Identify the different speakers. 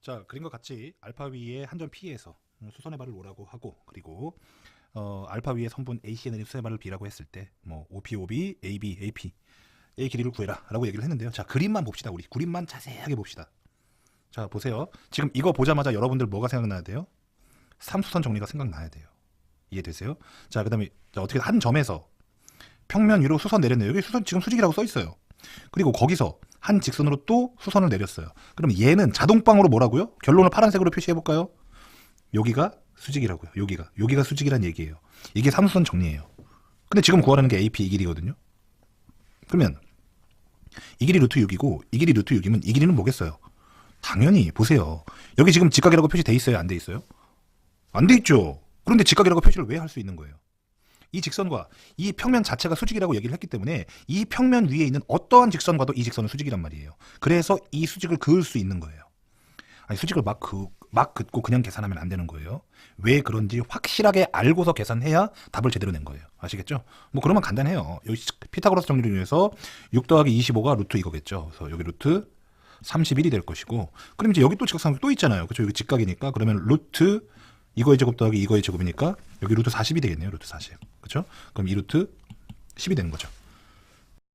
Speaker 1: 자 그림과 같이 알파 위에 한점 P에서 수선의 발을 오라고 하고 그리고 어, 알파 위에 성분 내린 수선의 발을 B라고 했을 때 뭐 OP, OB, AB, AP A 길이를 구해라 라고 얘기를 했는데요. 자 그림만 봅시다. 우리 그림만 자세하게 봅시다. 자 보세요. 지금 이거 보자마자 여러분들 뭐가 생각나야 돼요? 삼수선 정리가 생각나야 돼요. 이해되세요? 자 그 다음에 자, 어떻게 한 점에서 평면 위로 수선 내렸네요. 여기 수선 지금 수직이라고 써 있어요. 그리고 거기서 한 직선으로 또 수선을 내렸어요. 그럼 얘는 자동방으로 뭐라고요? 결론을 파란색으로 표시해 볼까요? 여기가 수직이라고요. 여기가 여기가 수직이란 얘기예요. 이게 삼수선 정리예요. 근데 지금 구하라는 게 AP 이 길이거든요. 그러면 이 길이 루트 6이고 이 길이 루트 6이면 이 길이는 뭐겠어요? 당연히 보세요. 여기 지금 직각이라고 표시돼 있어요? 안 돼 있어요? 안 돼 있죠. 그런데 직각이라고 표시를 왜 할 수 있는 거예요? 이 직선과 이 평면 자체가 수직이라고 얘기를 했기 때문에 이 평면 위에 있는 어떠한 직선과도 이 직선은 수직이란 말이에요. 그래서 이 수직을 그을 수 있는 거예요. 아니 수직을 막, 그, 막 긋고 그냥 계산하면 안 되는 거예요. 왜 그런지 확실하게 알고서 계산해야 답을 제대로 낸 거예요. 아시겠죠? 뭐 그러면 간단해요. 여기 피타고라스 정리를 위해서 6 더하기 25가 루트 이거겠죠. 그래서 여기 루트 31이 될 것이고 그럼 이제 여기 또 직각삼각 또 있잖아요. 그렇죠? 여기 직각이니까 그러면 루트 이거의 제곱 더하기 이거의 제곱이니까 여기 루트 40이 되겠네요. 루트 40. 그렇죠? 그럼 이 루트 10이 되는 거죠.